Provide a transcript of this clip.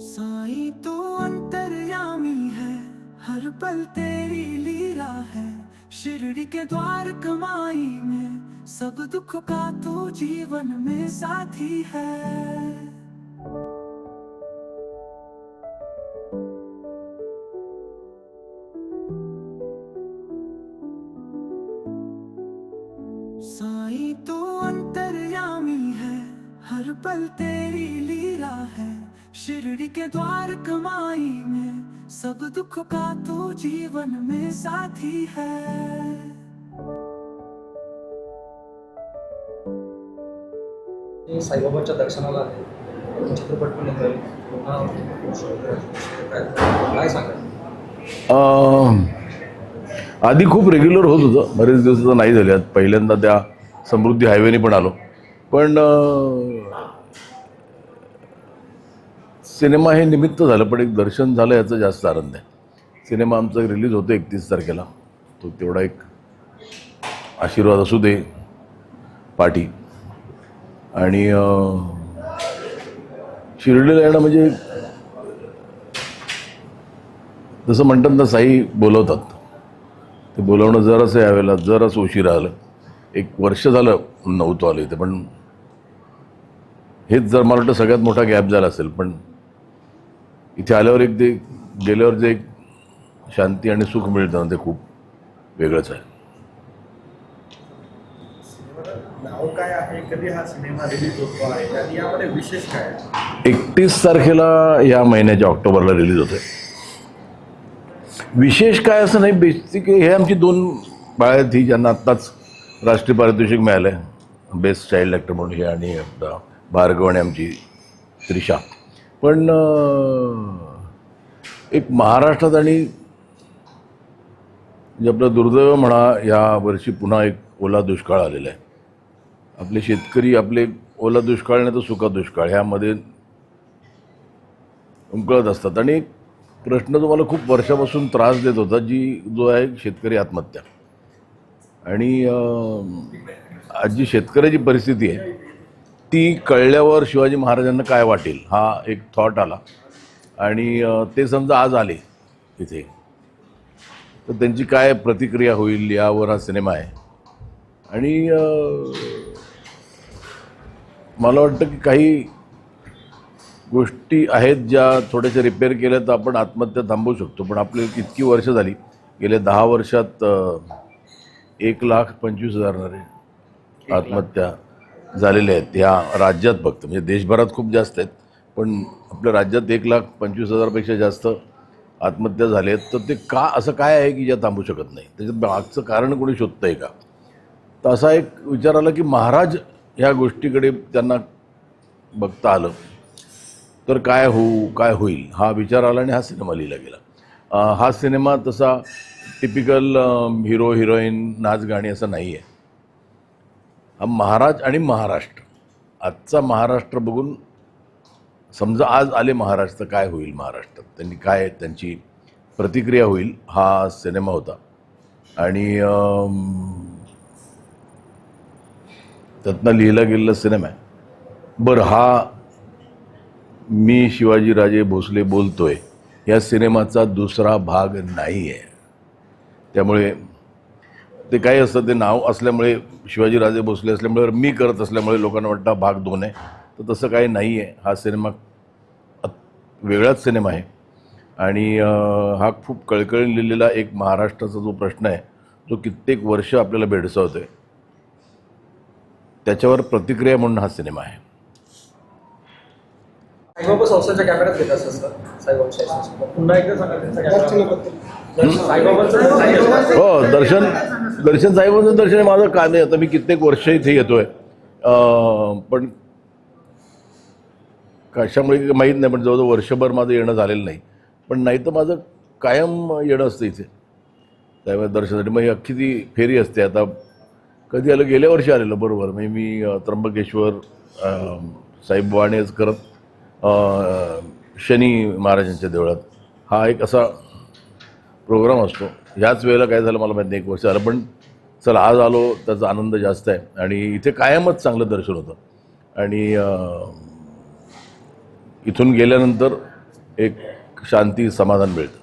साई तो अंतर्यामी है, हर पल तेरी लीला है। शिरडी के द्वार कमाई में, सब दुख का तो जीवन में साथी है। साई तो अंतर्यामी है, हर पल तेरी लीला है। शिरडी के द्वार कमाई में सब दुख का तू जीवन में साथी है। साईबाबांच्या दर्शनाला चित्रपट पण येतोय. काय सांगा अं, आधी खूप रेग्युलर होत होतं. बरेच दिवस नाही झाले. पहिल्यांदा त्या समृद्धी हायवेने पण आलो. पण सिनेमा हे निमित्त झालं पण एक दर्शन झालं याचा जास्त आनंद आहे. सिनेमा आमचा रिलीज होतो एकतीस तारखेला. तो तेवढा एक आशीर्वाद असू दे पाठी आणि शिर्डीला येणं म्हणजे जसं म्हणतात ना साई बोलवतात. ते बोलवणं जरासं यावेळेला जरासं उशिरा आलं. एक वर्ष झालं नव्हतं आलं इथे पण हेच जर मला वाटतं सगळ्यात मोठा गॅप झाला असेल पण इथे आल्यावर एक ते गेल्यावर जे एक शांती आणि सुख मिळतं ना ते खूप वेगळंच आहे. एकतीस तारखेला या महिन्याच्या ऑक्टोबरला रिलीज होते विशेष काय असं नाही बेसिक हे आमची दोन बाळं आहेत ही ज्यांना आत्ताच राष्ट्रीय पारितोषिक मिळालं आहे बेस्ट चाइल्ड ॲक्टर म्हणून हे आणि आपला भार्गव आणि आमची त्रिशा. पण एक महाराष्ट्रात आणि म्हणजे जे आपलं दुर्दैव म्हणा या वर्षी पुन्हा एक ओला दुष्काळ आलेला आहे. आपले शेतकरी आपले ओला दुष्काळ नाही तर सुका दुष्काळ ह्यामध्ये उमकळत असतात. आणि एक प्रश्न तुम्हाला खूप वर्षापासून त्रास देत होता जी जो आहे शेतकरी आत्महत्या. आणि आज जी शेतकऱ्याची परिस्थिती आहे ती कळल्यावर शिवाजी महाराजांना काय वाटेल हा एक थॉट आला. आणि ते समजा आज आले तिथे तर त्यांची काय प्रतिक्रिया होईल यावर हा सिनेमा आहे. आणि मला वाटतं की काही गोष्टी आहेत ज्या थोड्याशा रिपेअर केल्या तर आपण आत्महत्या थांबवू शकतो. पण आपली कितकी वर्ष झाली गेल्या दहा वर्षात एक लाख पंचवीस हजार आत्महत्या झालेल्या आहेत. ह्या राज्यात फक्त म्हणजे देशभरात खूप जास्त आहेत. पण आपल्या राज्यात एक लाख पंचवीस हजारपेक्षा जास्त आत्महत्या झाल्या आहेत. तर ते का असं काय आहे की ज्या थांबू शकत नाही? त्याच्यात मागचं कारण कोणी शोधतं आहे का? तर असा एक विचार आला की महाराज ह्या गोष्टीकडे त्यांना बघता आलं. तर काय होऊ काय होईल? हा विचार आला आणि हा सिनेमा लिहिला गेला. हा सिनेमा तसा टिपिकल हिरो हिरोईन नाच गाणी असं नाही आहे हा महाराज आणि महाराष्ट्र. आजचा महाराष्ट्र बघून समजा आज आले महाराष्ट्र काय होईल महाराष्ट्रात? त्यांनी काय त्यांची प्रतिक्रिया होईल हा सिनेमा होता. आणि त्यातनं लिहिला गेलेला सिनेमा आहे. बरं हा मी शिवाजीराजे भोसले बोलतोय या सिनेमाचा दुसरा भाग नाही आहे त्यामुळे ते काही असतं ते नाव असल्यामुळे शिवाजीराजे भोसले असल्यामुळे मी करत असल्यामुळे लोकांना वाटतं भाग दोन आहे. तर तसं काही नाही आहे. हा सिनेमा वेगळाच सिनेमा आहे. आणि हा खूप कळकळीने लिहिलेला एक महाराष्ट्राचा जो प्रश्न आहे जो कित्येक वर्ष आपल्याला भेडसावतोय. त्याच्यावर प्रतिक्रिया म्हणून हा सिनेमा आहे. हो दर्शन दर्शन साहेबांचं दर्शन माझं काय नाही आता मी कित्येक वर्ष इथे येतोय. पण कशामुळे माहीत नाही पण जवळजवळ वर्षभर माझं येणं झालेलं नाही. पण नाही तर माझं कायम येणं असतं इथे. त्यामुळे दर्शनासाठी मग ही अख्खी ती फेरी असते. आता कधी आलं गेल्या वर्षी आलेलं बरोबर. म्हणजे मी त्र्यंबकेश्वर साहेब साईबवाणेच करत शनी महाराजांच्या देवळात. हा एक असा प्रोग्राम असतो. ह्याच वेळेला काय झालं मला माहिती नाही एक वर्ष झालं. पण चला आज आलो त्याचा आनंद जास्त आहे. आणि इथे कायमच चांगलं दर्शन होतं. आणि इथून गेल्यानंतर एक शांती समाधान मिळतं.